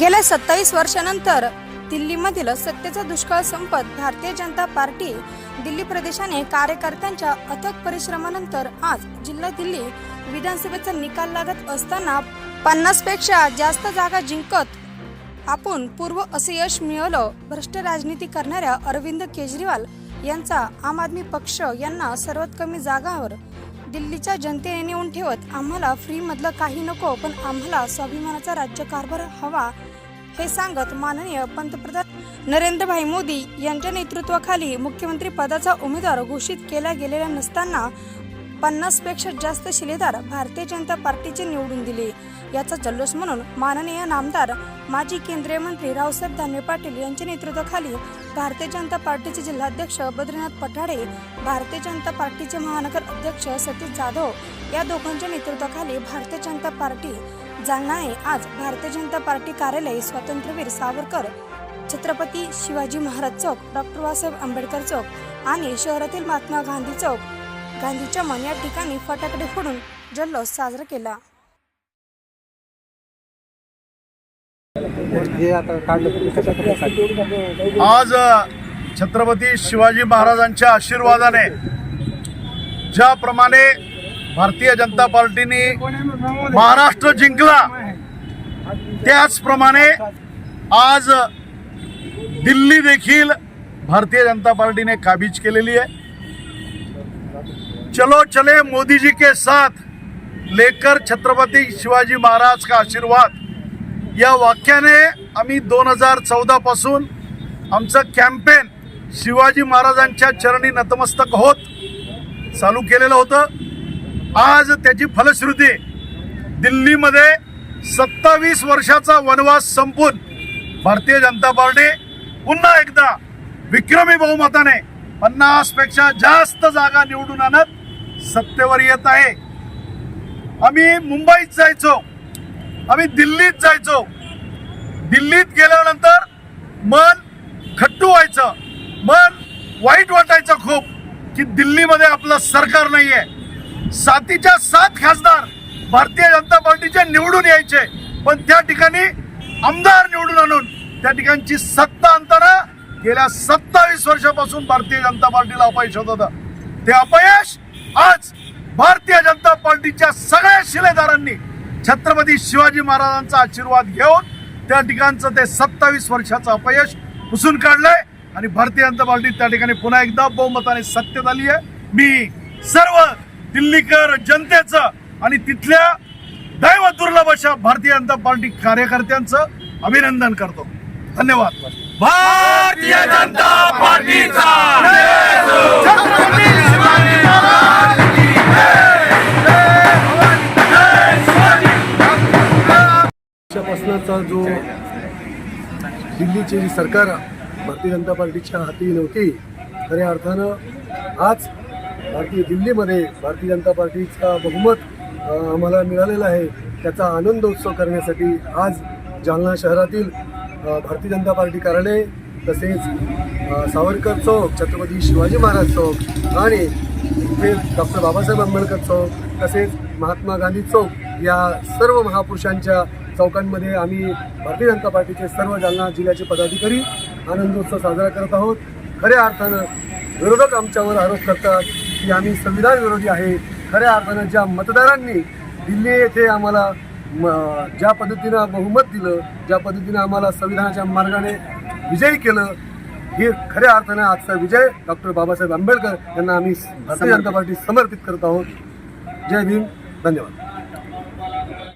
गेल्या सत्तावीस वर्षानंतर दिल्लीमधील सत्तेचा दुष्काळ संपत भारतीय जनता पार्टी दिल्ली प्रदेशाने कार्यकर्त्यांच्या अथक परिश्रमानंतर आज जिल्हा दिल्ली विधानसभेचा निकाल लागत असताना पन्नासपेक्षा जास्त जागा जिंकत आपण पूर्व असे यश मिळवलं. भ्रष्ट राजनीती करणाऱ्या अरविंद केजरीवाल यांचा आम आदमी पक्ष यांना सर्वात कमी जागावर दिल्लीच्या जनतेने नेऊन ठेवत आम्हाला फ्रीमधलं काही नको पण आम्हाला स्वाभिमानाचा राज्यकारभार हवा हे सांगत माननीय पंतप्रधान नरेंद्रभाई मोदी यांच्या नेतृत्वाखाली मुख्यमंत्री पदाचा उमेदवार घोषित केला गेलेला नसताना पन्नासपेक्षा जास्त शिलेदार भारतीय जनता पार्टीचे निवडून दिले. याचा जल्लोष म्हणून माननीय नामदार माजी केंद्रीय मंत्री रावसाहेब दानवे पाटील यांच्या नेतृत्वाखाली भारतीय जनता पार्टीचे जिल्हाध्यक्ष बद्रीनाथ पठाडे भारतीय जनता पार्टीचे महानगर अध्यक्ष सतीश जाधव या दोघांच्या नेतृत्वाखाली भारतीय जनता पार्टी जालनाने आज भारतीय जनता पार्टी कार्यालय स्वातंत्र्यवीर सावरकर छत्रपती शिवाजी महाराज चौक डॉक्टर बाबासाहेब आंबेडकर चौक आणि शहरातील महात्मा गांधी चौक गांधीच्या मन या ठिकाणी फटाकडे फोडून जल्लोष साजरा केला. आज छत्रपती शिवाजी महाराजांच्या आशीर्वादाने ज्याप्रमाणे भारतीय जनता पार्टीने महाराष्ट्र जिंकला त्याचप्रमाणे आज दिल्ली देखील भारतीय जनता पार्टीने काबीज केलेली आहे. चलो चले मोदी जी के साथ लेकर छत्रपती शिवाजी महाराज का आशीर्वाद. या वाक्याने आम्ही दोन हजार चौदापासून आमचं कॅम्पेन शिवाजी महाराजांच्या चरणी नतमस्तक होत चालू केलेलं होतं. आज त्याची फलश्रुती दिल्लीमध्ये सत्तावीस वर्षाचा वनवास संपून भारतीय जनता पार्टी पुन्हा एकदा विक्रमी बहुमताने पन्नासपेक्षा जास्त जागा निवडून आणत सत्तेवर येत आहे. आम्ही मुंबईत जायचो. आम्ही दिल्लीत जायचो. दिल्लीत गेल्यानंतर मन खट्टू व्हायचं. मन वाईट वाटायचं खूप की दिल्लीमध्ये आपलं सरकार नाही आहे सातीच्या सात खासदार भारतीय जनता पार्टीचे निवडून यायचे. पण त्या ठिकाणी आमदार निवडून आणून त्या ठिकाणची सत्ता आणताना गेल्या सत्तावीस वर्षापासून भारतीय जनता पार्टीला अपयश होत होतं. ते अपयश आज भारतीय जनता पार्टीच्या सगळ्या शिलेदारांनी छत्रपती शिवाजी महाराजांचा आशीर्वाद घेऊन त्या ठिकाणचं ते सत्तावीस वर्षाचं अपयश पुसून काढलंय. आणि भारतीय जनता पार्टी त्या ठिकाणी पुन्हा एकदा बहुमताने सत्तेत आली आहे. मी सर्व दिल्लीकर जनतेचं आणि तिथल्या दैव दुर्लभ अशा भारतीय जनता पार्टी कार्यकर्त्यांचं अभिनंदन करतो. धन्यवाद. भारतीय जनता पार्टीचा. जो दिल्लीची जी सरकार भारतीय जनता पार्टीच्या हाती नव्हती खऱ्या अर्थानं आज भारतीय दिल्लीमध्ये भारतीय जनता पार्टीचा बहुमत आम्हाला मिळालेला आहे. त्याचा आनंदोत्सव करण्यासाठी आज जालना शहरातील भारतीय जनता पार्टी कार्यालय तसेच सावरकर चौक छत्रपती शिवाजी महाराज चौक आणि इथे डॉक्टर बाबासाहेब आंबेडकर चौक तसेच महात्मा गांधी चौक या सर्व महापुरुषांच्या चौकांमध्ये आम्ही भारतीय जनता पार्टीचे सर्व जालना जिल्ह्याचे पदाधिकारी आनंदोत्सव साजरा करत आहोत. खऱ्या अर्थानं विरोधक आमच्यावर आरोप करतात की आम्ही संविधान विरोधी आहे. खऱ्या अर्थानं ज्या मतदारांनी दिल्ली येथे आम्हाला म, ज्या पद्धतीनं बहुमत दिलं ज्या पद्धतीनं आम्हाला संविधानाच्या मार्गाने विजयी केलं हे खऱ्या अर्थानं आजचा विजय डॉक्टर बाबासाहेब आंबेडकर यांना आम्ही भारतीय जनता पार्टी समर्पित करत आहोत. जय भीम. धन्यवाद.